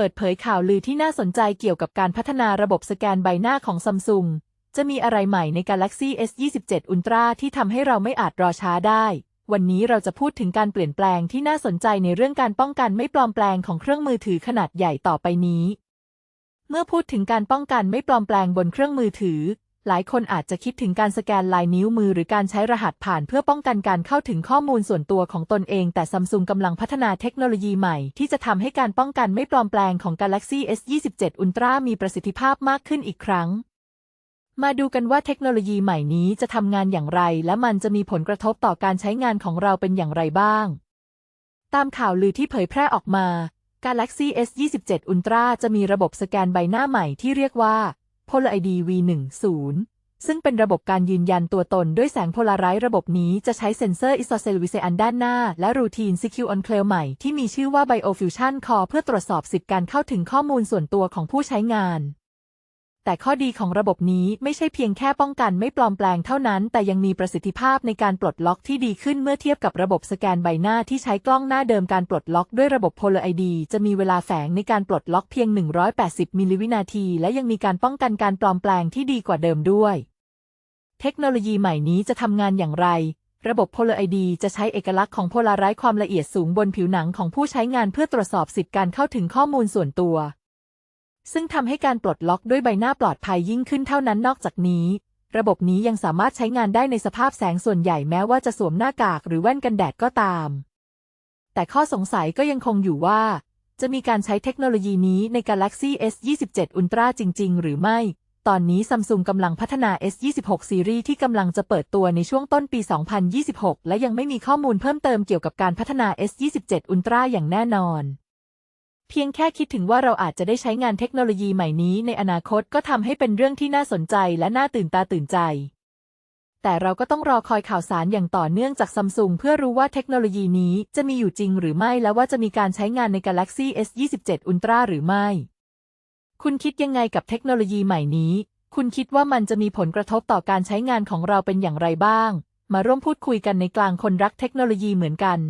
ปิดเผยข่าวลือที่น่าสนใจเกี่ยวกับการพัฒนาระบบสแกนใบหน้าของซัมซุงจะมีอะไรใหม่ใน Galaxy S27 Ultra ที่ทำให้เราไม่อาจรอช้าได้ วันนี้เราจะพูดถึงการเปลี่ยนแปลงที่น่าสนใจในเรื่องการป้องกันไม่ปลอมแปลงของเครื่องมือถือขนาดใหญ่ต่อไปนี้ เมื่อพูดถึงการป้องกันไม่ปลอมแปลงบนเครื่องมือถือ หลายคนอาจจะคิดถึงการสแกนลายนิ้วมือหรือการใช้รหัสผ่านเพื่อป้องกันการเข้าถึงข้อมูลส่วนตัวของตนเอง แต่ซัมซุงกำลังพัฒนาเทคโนโลยีใหม่ ที่จะทำให้การป้องกันไม่ปลอมแปลงของ Galaxy S27 Ultra มีประสิทธิภาพมากขึ้นอีกครั้ง มาดูกันว่าเทคโนโลยีใหม่นี้จะทำงานอย่างไร และมันจะมีผลกระทบต่อการใช้งานของเราเป็นอย่างไรบ้าง ตามข่าวลือที่เผยแพร่ออกมา Galaxy S27 Ultra จะมีระบบสแกนใบหน้าใหม่ที่เรียกว่า Polar ID V10 ซึ่งเป็นระบบการยืนยันตัวตนด้วยแสงโพลาไรต์ระบบนี้จะใช้เซ็นเซอร์อิโซเซลวิเซอันด้านหน้า และรูทีน Secure Enclave ใหม่ที่มีชื่อว่า BioFusion Core เพื่อตรวจสอบสิทธิการเข้าถึงข้อมูลส่วนตัวของผู้ใช้งาน แต่ข้อดีของระบบนี้ไม่ใช่เพียงแค่ป้องกันไม่ปลอมแปลงเท่านั้น แต่ยังมีประสิทธิภาพในการปลดล็อกที่ดีขึ้นเมื่อเทียบกับระบบสแกนใบหน้าที่ใช้กล้องหน้าเดิมการปลดล็อกด้วยระบบ Polar ID จะมีเวลาแฝงในการปลดล็อกเพียง 180 มิลลิวินาที และยังมีการป้องกันการปลอมแปลงที่ดีกว่าเดิมด้วย เทคโนโลยีใหม่นี้จะทำงานอย่างไร ระบบ Polar ID จะใช้เอกลักษณ์ของโพลาไรต์ความละเอียดสูงบนผิวหนังของผู้ใช้งานเพื่อตรวจสอบสิทธิการเข้าถึงข้อมูลส่วนตัว ซึ่งทำให้การปลดล็อกด้วยใบหน้าปลอดภัยยิ่งขึ้นเท่านั้นนอกจากนี้ ระบบนี้ยังสามารถใช้งานได้ในสภาพแสงส่วนใหญ่แม้ว่าจะสวมหน้ากากหรือแว่นกันแดดก็ตาม แต่ข้อสงสัยก็ยังคงอยู่ว่า จะมีการใช้เทคโนโลยีนี้ใน Galaxy S27 Ultra จริง ๆ หรือไม่ ตอนนี้ซัมซุงกำลังพัฒนา S26 ซีรีส์ที่กำลังจะเปิดตัวในช่วงต้นปี 2026 และยังไม่มีข้อมูลเพิ่มเติมเกี่ยวกับการพัฒนา S27 Ultra อย่างแน่นอน เพียงแค่คิดถึงว่าเราอาจจะได้ใช้งานเทคโนโลยีใหม่นี้ในอนาคตก็ทำให้เป็นเรื่องที่น่าสนใจและน่าตื่นตาตื่นใจ แต่เราก็ต้องรอคอยข่าวสารอย่างต่อเนื่องจากซัมซุงเพื่อรู้ว่าเทคโนโลยีนี้จะมีอยู่จริงหรือไม่และว่าจะมีการใช้งานใน Galaxy S27 Ultra หรือไม่ คุณคิดยังไงกับเทคโนโลยีใหม่นี้ คุณคิดว่ามันจะมีผลกระทบต่อการใช้งานของเราเป็นอย่างไรบ้าง มาร่วมพูดคุยกันในกลางคนรักเทคโนโลยีเหมือนกัน